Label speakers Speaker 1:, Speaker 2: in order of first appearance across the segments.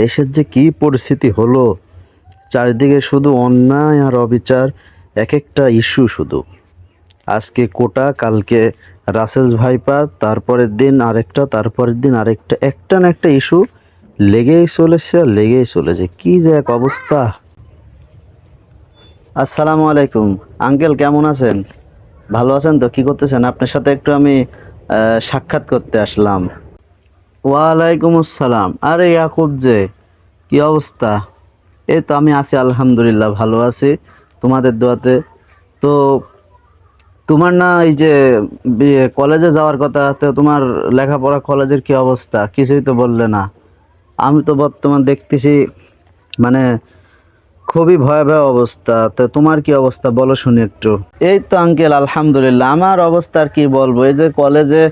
Speaker 1: দেশের যে কি পরিস্থিতি হলো, চারিদিকে শুধু অন্যায় আর অবিচার এক একটা ইস্যু শুধু। আজকে কোটা, কালকে রাসেলস ভাইপার, তারপরের দিন আরেকটা, তারপরের দিন আরেকটা, একটা না একটা ইস্যু লেগেই চলেছে আর লেগেই চলেছে। কি যে এক অবস্থা। আসসালামু আলাইকুম। আঙ্কেল, কেমন আছেন? ভালো আছেন তো? কি করতেছেন? আপনার সাথে একটু আমি সাক্ষাৎ করতে আসলাম। ওয়ালাইকুম আসসালাম। আরে ইয়াকুব যে, কি অবস্থা? এই তো আমি আছি, আলহামদুলিল্লাহ, ভালো আছি, তোমাদের দোয়াতে। তো তোমার না এই যে কলেজে যাওয়ার কথা, তো তোমার লেখাপড়া কলেজের কি অবস্থা? কিছুই তো বললে না। আমি তো বর্তমান দেখতেছি মানে খুবই ভয়াবহ অবস্থা। তো তোমার কি অবস্থা? বলো শুনি একটু। এই তো আঙ্কেল আলহামদুলিল্লাহ। আমার অবস্থা আর কি বলব? এই যে কলেজে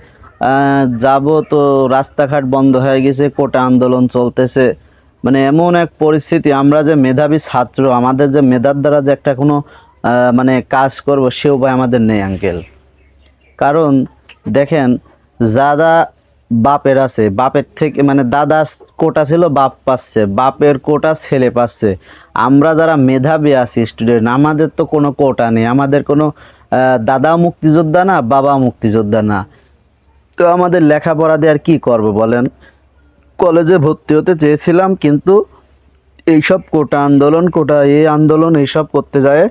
Speaker 1: যাব তো রাস্তাঘাট বন্ধ হয়ে গেছে, কোটা আন্দোলন চলতেছে। মানে এমন এক পরিস্থিতি, আমরা যে মেধাবী ছাত্র, আমাদের যে মেধার দ্বারা যে একটা কোনো মানে কাজ করব, সে উপায় আমাদের নেই আঙ্কেল কারণ দেখেন যারা বাপের আছে, বাপের থেকে মানে দাদার কোটা ছিল বাপ পাচ্ছে, বাপের কোটা ছেলে পাচ্ছে। আমরা যারা মেধাবী আছি স্টুডেন্ট আমাদের তো কোনো কোটা নেই, আমাদের কোনো দাদা মুক্তিযোদ্ধা না, বাবা মুক্তিযোদ্ধা না। তো আমাদের লেখাপড়া দিয়ে আর কী করব বলেন? কলেজে ভর্তি হতে চেয়েছিলাম, কিন্তু এইসব কোটা আন্দোলন, কোটা এই আন্দোলন, এইসব করতে যায়,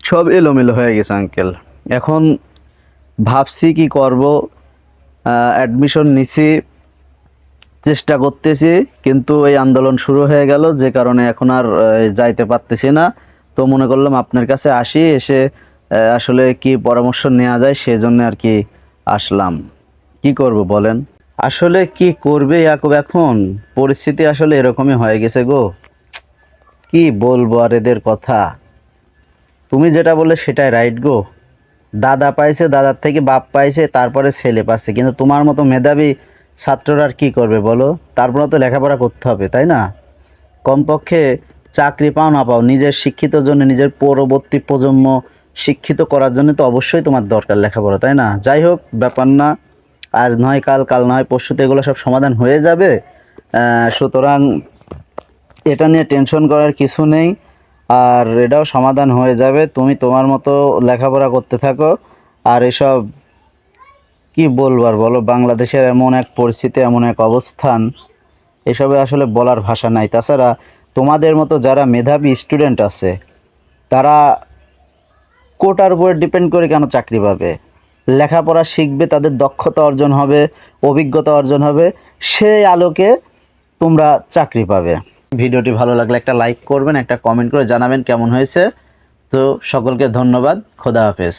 Speaker 1: সব এলোমেলো হয়ে গেছে আঙ্কেল এখন ভাবছি কি করব? অ্যাডমিশন নিছি, চেষ্টা করতেছি, কিন্তু এই আন্দোলন শুরু হয়ে গেল, যে কারণে এখন আর যাইতে পারতেছি না। তো মনে করলাম আপনার কাছে আসি, এসে আসলে কি পরামর্শ নেওয়া যায়, সেজন্য আর কি আসলাম। কি করব বলেন? আসলে কি করবে ইয়াকুব এখন? পরিস্থিতি আসলে এরকমই হয়ে গেছে গো। কি বলব আর এদের কথা? তুমি যেটা বলে সেটাই রাইট গো। দাদা পাইছে, দাদার থেকে বাপ পাইছে, তারপরে ছেলে পাচ্ছে। কিন্তু তোমার মতো মেধাবী ছাত্ররা আর কী করবে বলো? তারপরে তো লেখাপড়া করতে হবে, তাই না? কমপক্ষে চাকরি পাও না পাও, নিজের শিক্ষিত জন্য নিজের পরবর্তী প্রজন্ম শিক্ষিত করার জন্য তো অবশ্যই তোমার দরকার লেখাপড়া, তাই না? যাই হোক, ব্যাপার না। আজ নয়, কাল কাল নয় পরশুতে এগুলো সব সমাধান হয়ে যাবে। সুতরাং এটা নিয়ে টেনশন করার কিছু নেই। আর এটাও সমাধান হয়ে যাবে। তুমি তোমার মতো লেখাপড়া করতে থাকো। আর এসব কি বলবার বলো, বাংলাদেশের এমন এক পরিস্থিতি, এমন এক অবস্থান, এসবে আসলে বলার ভাষা নাই। তাছাড়া তোমাদের মতো যারা মেধাবী স্টুডেন্ট আছে, তারা কোটার উপরে ডিপেন্ড করে কেন চাকরি পাবে? লেখাপড়া শিখবে, তাদের দক্ষতা অর্জন হবে, অভিজ্ঞতা অর্জন হবে, সেই আলোকে তোমরা চাকরি পাবে। ভিডিওটি ভালো লাগলে একটা লাইক করবেন, একটা কমেন্ট করে জানাবেন কেমন হয়েছে। তো সকলকে ধন্যবাদ, খোদা হাফেজ।